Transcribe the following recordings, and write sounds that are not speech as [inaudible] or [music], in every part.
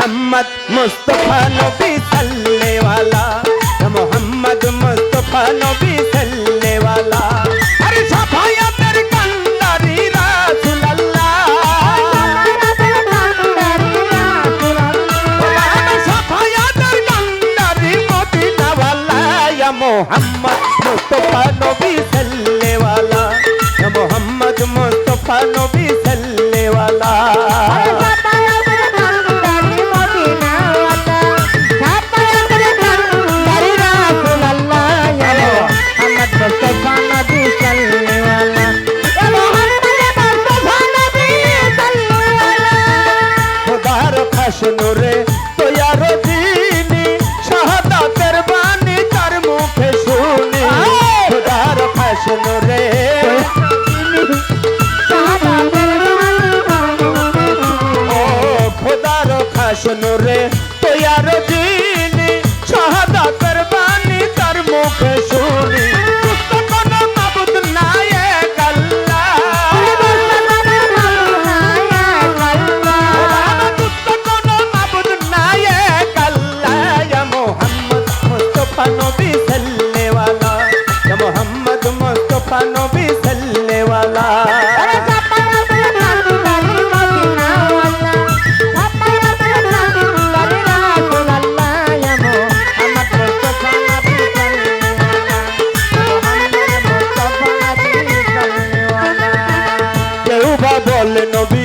মোহাম্মদ মুস্তফা নবী সাল্লে ওয়ালা মোহাম্মদ মুস্তফা নবী সাল্লে ওয়ালা আরে সাফায়াতের কান্ডারি মদিনাওয়ালা। ইয়া মোহাম্মদ বলে নবী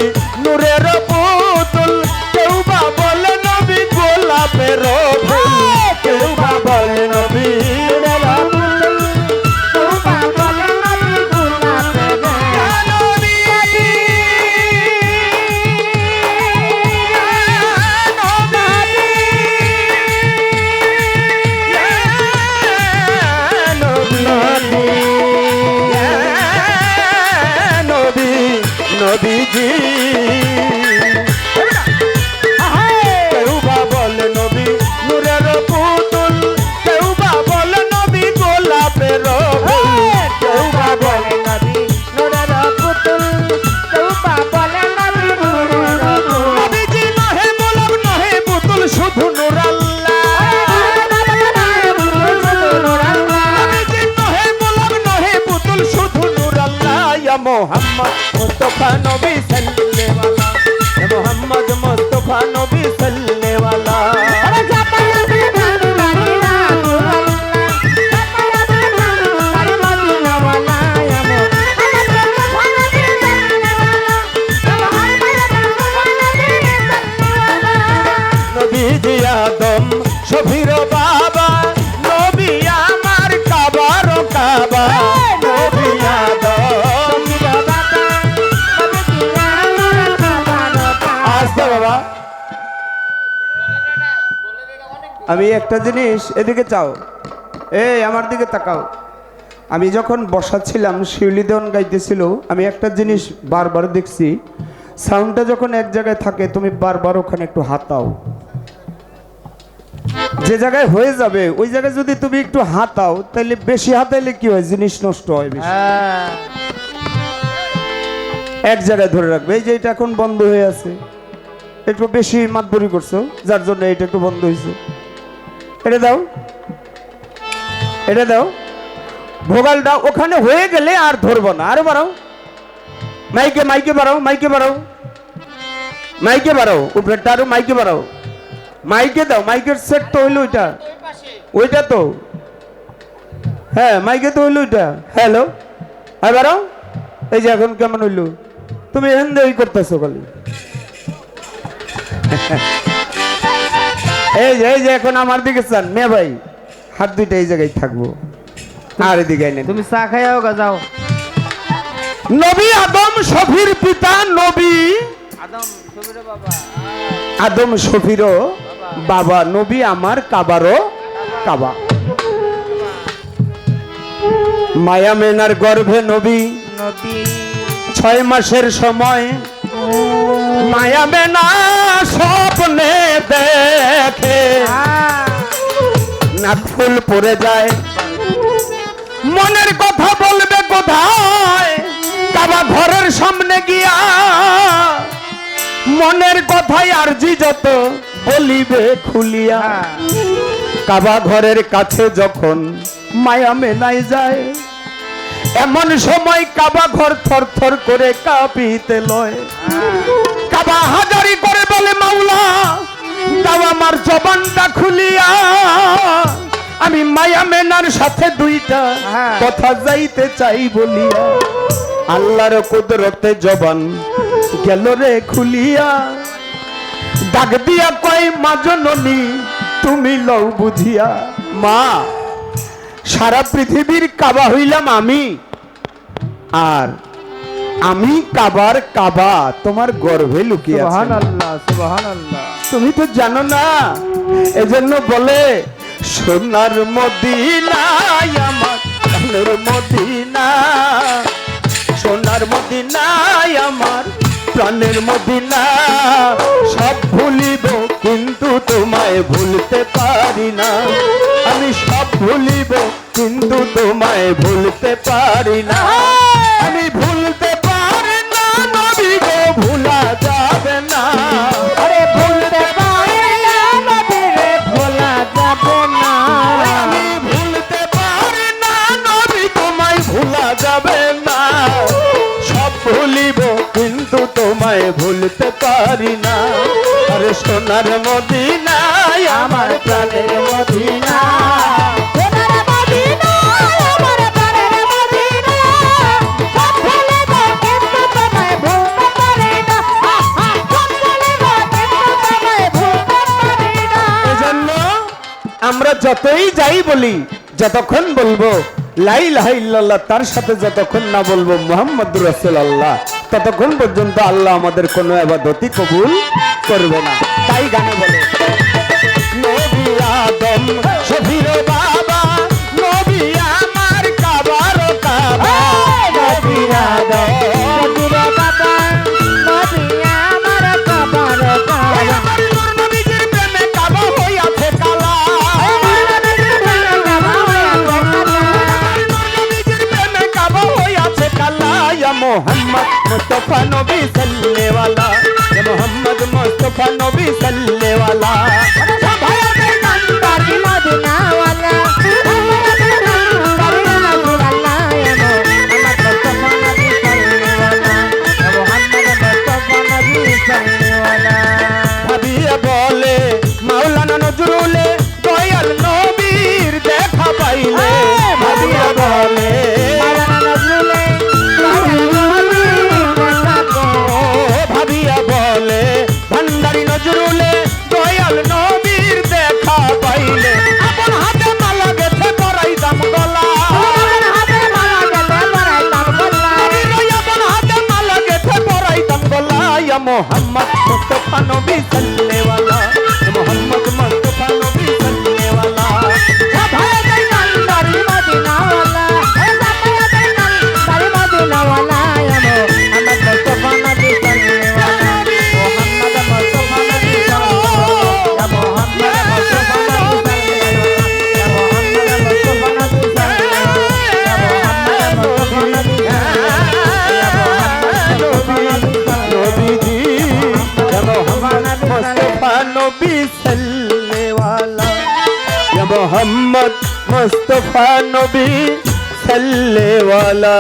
মোহাম্মদ মুস্তফা নবী সাল্লেওয়ালা ইয়া মোহাম্মদ মুস্তফা নবী সাল্লেওয়ালা নবীজি আদম শফির বাবা, নবী আমার কাবার কাবা। আমি একটা জিনিস এদিকে চাও এই আমার দিকে তাকাও। আমি যখন বসাচ্ছিলাম শিউলি দেওয়ান গাইতেছিল আমি একটা জিনিস বারবার দেখছি। সাউন্ডটা যখন এক জায়গায় থাকে তুমি বারবার ওখানে একটু হাতাও যে জায়গায় হয়ে যাবে ওই জায়গায় যদি তুমি একটু হাতাও তাহলে বেশি হাতাইলে কি হয়? জিনিস নষ্ট হয় বেশি। এক জায়গায় ধরে রাখবে। এই যে এটা এখন বন্ধ হয়ে আছে। একটু বেশি মাতবরি করছ যার জন্য এটা একটু বন্ধ হয়েছে। এটা দাও। এটা দাও। ভোগালটা ওখানে হয়ে গেলে আর ধরবো না। আরও বাড়াও। মাইকে মাইকে বাড়াও মাইকে বাড়াও। মাইকে বাড়াও, উপরেরটা আরও মাইকে বাড়াও। মাইকে দাও, মাইকের সেট তো হইল ওইটা। ওইটা তো। হ্যাঁ মাইকে তো হইল ওইটা। হ্যালো। আর বাড়াও। এই যে এখন কেমন হইল? তুমি এখান দিয়ে করতেছো খালি। [laughs] এই যে এই যে এখন আমার দিকে চান মেয়ে ভাই হাত দুইটা এই জায়গায় থাকব। আর এদিকে নেই তুমি চা খাইয়াও যাও। নবী আদম শফির পিতা নবী। আদম বাবা। নবী আমার কাবারও কাবা। মায়া মেনার গর্ভে নবী। ছয় মাসের সময় মায়া মেনা স্বপ্নে দেখে নাক ফুল পড়ে যায়। মনের কথা বলবে কোথায়? কাবা ঘরের সামনে গিয়া মনের কথাই আরজি যত বলিবে খুলিয়া। কাবা ঘরের কাছে যখন মায়া মেনাই যায় এমন সময় কাবা ঘর থর থর করে কাঁপিতে লয়। কাবা হাজারি করে বলে মাওলা তাও আমার জবানটা খুলিয়া। আমি মায়া মেনার সাথে দুইটা হ্যাঁ। কথা যাইতে চাই বলিয়া আল্লাহর কুদরতে জবান গেল রে খুলিয়া। ডাক দিয়া কয় মা জননী তুমি লও বুঝিয়া। মা সারা পৃথিবীর কাবা হইলাম আমি। আর আমি কাবার কাবা তোমার গর্ভে লুকিয়ে আছে। তুমি তো জানো না এজন্য বলে সোনার মদিনায় আমার মদিনা সোনার মদিনায় আমার প্রাণের মদিনা সব ভুলিব কিন্তু তোমায় ভুলতে পারি না। আমি সব ভুলিব কিন্তু তোমায় ভুলতে পারি না। পারি না। আরে সোনার মদিনায়, আমার প্রাণের মদিনা আমার যতই যাই বলি, যতক্ষণ বলব লাই লাহাইল্লাহ তার সাথে যতক্ষণ না বলব মোহাম্মদ রসুল আল্লাহ ততক্ষণ পর্যন্ত আল্লাহ আমাদের কোনো আবাদতি কবুল করবে না। তাই গানে বলে। मोहम्मद मुस्तफ़ा नबी सल्ले वाला ये मोहम्मद मुस्तफ़ा नबी सल्ले वाला अच्छा भाई अपने नंबर भी मदीना वाला। মোহাম্মদ মুস্তফা নবী সাল্লে মোহাম্মদ মুস্তফা নবী সাল্লে वाला